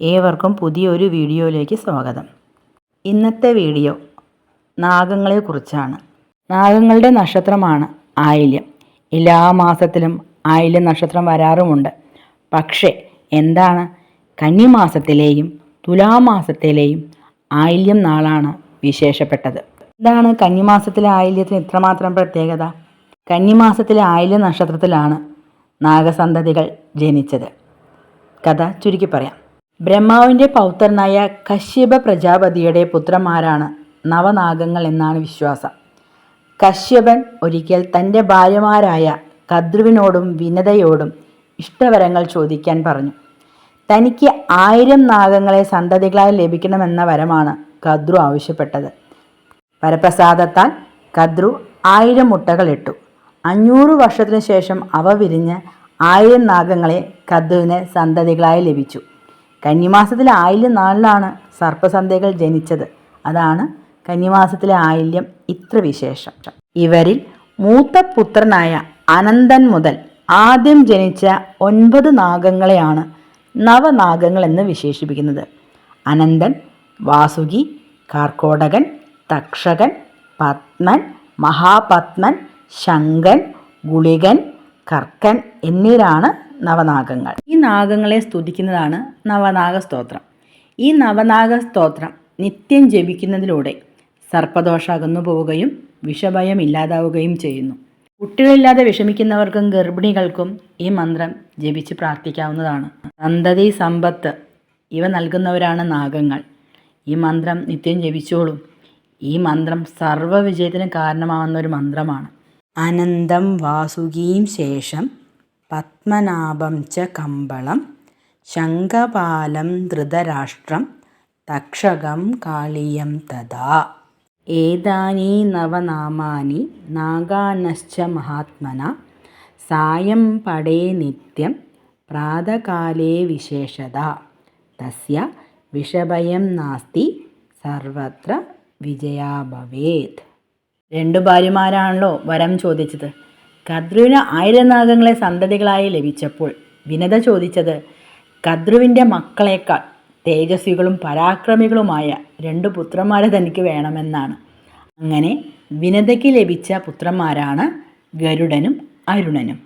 ഏവർക്കും പുതിയൊരു വീഡിയോയിലേക്ക് സ്വാഗതം. ഇന്നത്തെ വീഡിയോ നാഗങ്ങളെക്കുറിച്ചാണ്. നാഗങ്ങളുടെ നക്ഷത്രമാണ് ആയില്യം. എല്ലാ മാസത്തിലും ആയില്യം നക്ഷത്രം വരാറുമുണ്ട്. പക്ഷേ എന്താണ് കന്നി കന്നിമാസത്തിലെയും തുലാമാസത്തിലെയും ആയില്യം നാളാണ് വിശേഷപ്പെട്ടത്? എന്താണ് കന്നി മാസത്തിലെ ആയില്യത്തിന് ഇത്രമാത്രം പ്രത്യേകത? കന്നി മാസത്തിലെ ആയില്യ നക്ഷത്രത്തിലാണ് നാഗസന്തതികൾ ജനിച്ചത്. കഥ ചുരുക്കി പറയാം ബ്രഹ്മാവിന്റെ പൗത്രനായ കശ്യപ പ്രജാപതിയുടെ പുത്രന്മാരാണ് നവനാഗങ്ങൾ എന്നാണ് വിശ്വാസം. കശ്യപൻ ഒരിക്കൽ തന്റെ ഭാര്യമാരായ കദ്രുവിനോടും വിനതയോടും ഇഷ്ടവരങ്ങൾ ചോദിക്കാൻ പറഞ്ഞു. തനിക്ക് ആയിരം നാഗങ്ങളെ സന്തതികളായി ലഭിക്കണമെന്ന വരമാണ് കദ്രു ആവശ്യപ്പെട്ടത്. വരപ്രസാദത്താൽ കദ്രു ആയിരം മുട്ടകൾ ഇട്ടു. അഞ്ഞൂറ് വർഷത്തിനു ശേഷം അവ വിരിഞ്ഞ് ആയിരം നാഗങ്ങളെ കദ്രുവിന് സന്തതികളായി ലഭിച്ചു. കന്നിമാസത്തിലെ ആയില്യം നാളിലാണ് സർപ്പസന്ധ്യകൾ ജനിച്ചത്. അതാണ് കന്നിമാസത്തിലെ ആയില്യം ഇത്ര വിശേഷം. ഇവരിൽ മൂത്ത പുത്രനായ അനന്തൻ മുതൽ ആദ്യം ജനിച്ച ഒൻപത് നാഗങ്ങളെയാണ് നവനാഗങ്ങൾ എന്ന് വിശേഷിപ്പിക്കുന്നത്. അനന്തൻ വാസുകി കാർക്കോടകൻ തക്ഷകൻ പത്മൻ മഹാപത്മൻ ശങ്കൻ ഗുളികൻ കർക്കൻ എന്നിവരാണ് നവനാഗങ്ങൾ. ഈ നാഗങ്ങളെ സ്തുതിക്കുന്നതാണ് നവനാഗ സ്തോത്രം ഈ നവനാഗ സ്തോത്രം നിത്യം ജപിക്കുന്നതിലൂടെ സർപ്പദോഷ അകന്നു പോവുകയും വിഷഭയം ഇല്ലാതാവുകയും ചെയ്യുന്നു. കുട്ടികളില്ലാതെ വിഷമിക്കുന്നവർക്കും ഗർഭിണികൾക്കും ഈ മന്ത്രം ജപിച്ച് പ്രാർത്ഥിക്കാവുന്നതാണ്. സന്തതി സമ്പത്ത് ഇവ നൽകുന്നവരാണ് നാഗങ്ങൾ. ഈ മന്ത്രം നിത്യം ജപിച്ചോളും. ഈ മന്ത്രം സർവവിജയത്തിന് കാരണമാവുന്ന ഒരു മന്ത്രമാണ്. അനന്തം വാസുകിയും ശേഷം പത്മനാഭം ച കമ്പളം ശംഖപാലം ധൃതരാഷ്ട്രം തക്ഷകം കാളിയം തഥാ. ഏതാനി നവനാമാനി നാഗാനശ്ച മഹാത്മന സായം പടേ നിത്യം പ്രാതകാലേ വിശേഷത. തസ്യ വിഷഭയം നാസ്തി സർവത്ര വിജയാ ഭവേത്. രണ്ടു ഭാര്യമാരാണല്ലോ വരം ചോദിച്ചത്. കദ്രുവിന് ആയിരനാഗങ്ങളെ സന്തതികളായി ലഭിച്ചപ്പോൾ വിനത ചോദിച്ചത് കദ്രുവിന്റെ മക്കളേക്കാൾ തേജസ്വികളും പരാക്രമികളുമായ രണ്ട് പുത്രന്മാരെ തനിക്ക് വേണമെന്നാണ്. അങ്ങനെ വിനതയ്ക്ക് ലഭിച്ച പുത്രന്മാരാണ് ഗരുഡനും അരുണനും.